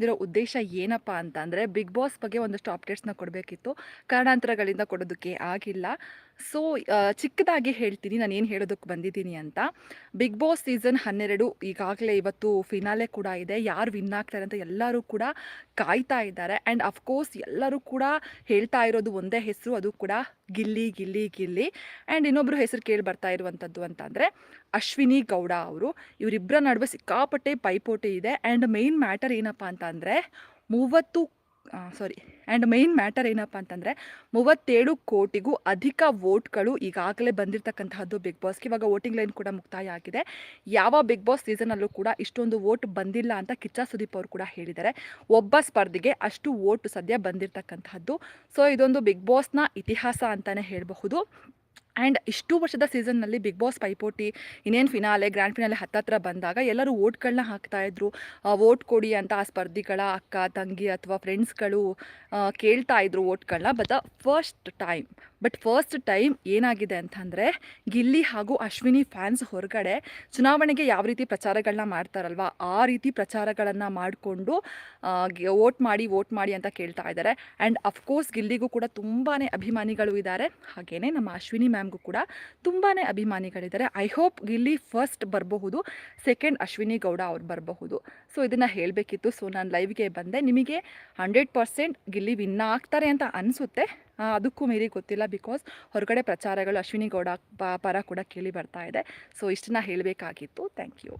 ಇದರ ಉದ್ದೇಶ ಏನಪ್ಪ ಅಂತ ಅಂದರೆ ಬಿಗ್ ಬಾಸ್ ಬಗ್ಗೆ ಒಂದಷ್ಟು ಅಪ್ಡೇಟ್ಸ್ನ ಕೊಡಬೇಕಿತ್ತು. ಕಾರಣಾಂತರಗಳಿಂದ ಕೊಡೋದಕ್ಕೆ ಆಗಿಲ್ಲ. ಸೊ ಚಿಕ್ಕದಾಗಿ ಹೇಳ್ತೀನಿ ನಾನು ಏನು ಹೇಳೋದಕ್ಕೆ ಬಂದಿದ್ದೀನಿ ಅಂತ. ಬಿಗ್ ಬಾಸ್ ಸೀಸನ್ ಹನ್ನೆರಡು ಈಗಾಗಲೇ ಇವತ್ತು ಫಿನಾಲೆ ಕೂಡ ಇದೆ. ಯಾರು ವಿನ್ ಆಗ್ತಾರೆ ಅಂತ ಎಲ್ಲರೂ ಕೂಡ ಕಾಯ್ತಾ ಇದ್ದಾರೆ. ಆ್ಯಂಡ್ ಅಫ್ಕೋರ್ಸ್ ಎಲ್ಲರೂ ಕೂಡ ಹೇಳ್ತಾ ಇರೋದು ಒಂದೇ ಹೆಸರು, ಅದು ಕೂಡ ಗಿಲ್ಲಿ ಗಿಲ್ಲಿ ಗಿಲ್ಲಿ. ಆ್ಯಂಡ್ ಇನ್ನೊಬ್ಬರು ಹೆಸರು ಕೇಳಿ ಬರ್ತಾ ಇರುವಂಥದ್ದು ಅಂತಂದರೆ ಅಶ್ವಿನಿ ಗೌಡ ಅವರು. ಇವರಿಬ್ಬರ ನಡುವೆ ಸಿಕ್ಕಾಪಟ್ಟೆ ಪೈಪೋಟಿ ಇದೆ. ಆ್ಯಂಡ್ ಮೇಯ್ನ್ ಮ್ಯಾಟರ್ ಏನಪ್ಪ ಅಂತ ಅಂದರೆ ಮೂವತ್ತು ಸಾರಿ ಆ್ಯಂಡ್ ಮೈನ್ ಮ್ಯಾಟರ್ ಏನಪ್ಪ ಅಂತಂದರೆ, ಮೂವತ್ತೇಳು ಕೋಟಿಗೂ ಅಧಿಕ ವೋಟ್ಗಳು ಈಗಾಗಲೇ ಬಂದಿರತಕ್ಕಂತಹದ್ದು ಬಿಗ್ ಬಾಸ್ಗೆ ಇವಾಗ ವೋಟಿಂಗ್ ಲೈನ್ ಕೂಡ ಮುಕ್ತಾಯ ಆಗಿದೆ. ಯಾವ ಬಿಗ್ ಬಾಸ್ ಸೀಸನಲ್ಲೂ ಕೂಡ ಇಷ್ಟೊಂದು ವೋಟ್ ಬಂದಿಲ್ಲ ಅಂತ ಕಿಚ್ಚ ಸುದೀಪ್ ಅವರು ಕೂಡ ಹೇಳಿದ್ದಾರೆ. ಒಬ್ಬ ಸ್ಪರ್ಧಿಗೆ ಅಷ್ಟು ವೋಟ್ ಸದ್ಯ ಬಂದಿರತಕ್ಕಂತಹದ್ದು. ಸೊ ಇದೊಂದು ಬಿಗ್ ಬಾಸ್ನ ಇತಿಹಾಸ ಅಂತಲೇ ಹೇಳಬಹುದು. ಆ್ಯಂಡ್ ಇಷ್ಟು ವರ್ಷದ ಸೀಸನ್ನಲ್ಲಿ ಬಿಗ್ ಬಾಸ್ ಪೈಪೋಟಿ ಇನ್ನೇನು ಫಿನಾಲೆ, ಗ್ರ್ಯಾಂಡ್ ಫಿನಾಲೆ ಹತ್ತತ್ರ ಬಂದಾಗ ಎಲ್ಲರೂ ವೋಟ್ಗಳನ್ನ ಹಾಕ್ತಾಯಿದ್ರು ವೋಟ್ ಕೊಡಿ ಅಂತ ಆ ಸ್ಪರ್ಧಿಗಳ ಅಕ್ಕ, ತಂಗಿ ಅಥವಾ ಫ್ರೆಂಡ್ಸ್ಗಳು ಕೇಳ್ತಾಯಿದ್ರು ವೋಟ್ಗಳನ್ನ but the first time but first time ಏನಾಗಿದೆ ಅಂತಂದರೆ, ಗಿಲ್ಲಿ ಹಾಗೂ ಅಶ್ವಿನಿ ಫ್ಯಾನ್ಸ್ ಹೊರಗಡೆ ಚುನಾವಣೆಗೆ ಯಾವ ರೀತಿ ಪ್ರಚಾರಗಳನ್ನ ಮಾಡ್ತಾರಲ್ವ, ಆ ರೀತಿ ಪ್ರಚಾರಗಳನ್ನು ಮಾಡಿಕೊಂಡು ವೋಟ್ ಮಾಡಿ ವೋಟ್ ಮಾಡಿ ಅಂತ ಕೇಳ್ತಾ ಇದ್ದಾರೆ ಆ್ಯಂಡ್ ಅಫ್ಕೋರ್ಸ್ ಗಿಲ್ಲಿಗೂ ಕೂಡ ತುಂಬಾ ಅಭಿಮಾನಿಗಳು ಇದ್ದಾರೆ ಹಾಗೇ ನಮ್ಮ ಅಶ್ವಿನಿ ಮ್ಯಾಮ್ಗೂ ಕೂಡ ತುಂಬಾ ಅಭಿಮಾನಿಗಳಿದ್ದಾರೆ ಐ ಹೋಪ್ ಗಿಲ್ಲಿ ಫಸ್ಟ್ ಬರಬಹುದು ಸೆಕೆಂಡ್ ಅಶ್ವಿನಿ ಗೌಡ ಅವ್ರು ಬರಬಹುದು. ಸೊ ಇದನ್ನು ಹೇಳಬೇಕಿತ್ತು. ಸೊ ನಾನು ಲೈವ್ಗೆ ಬಂದೆ. ನಿಮಗೆ ಹಂಡ್ರೆಡ್ ಪರ್ಸೆಂಟ್ ಗಿಲ್ಲಿ ವಿನ್ ಆಗ್ತಾರೆ ಅಂತ ಅನಿಸುತ್ತೆ. ಅದಕ್ಕೂ ಮೀರಿ ಗೊತ್ತಿಲ್ಲ ಬಿಕಾಸ್ ಹೊರಗಡೆ ಪ್ರಚಾರಗಳು ಅಶ್ವಿನಿ ಗೌಡ ಪರ ಕೂಡ ಕೇಳಿ ಬರ್ತಾ ಇದೆ. ಸೊ ಇಷ್ಟನ್ನ ಹೇಳಬೇಕಾಗಿತ್ತು. Thank you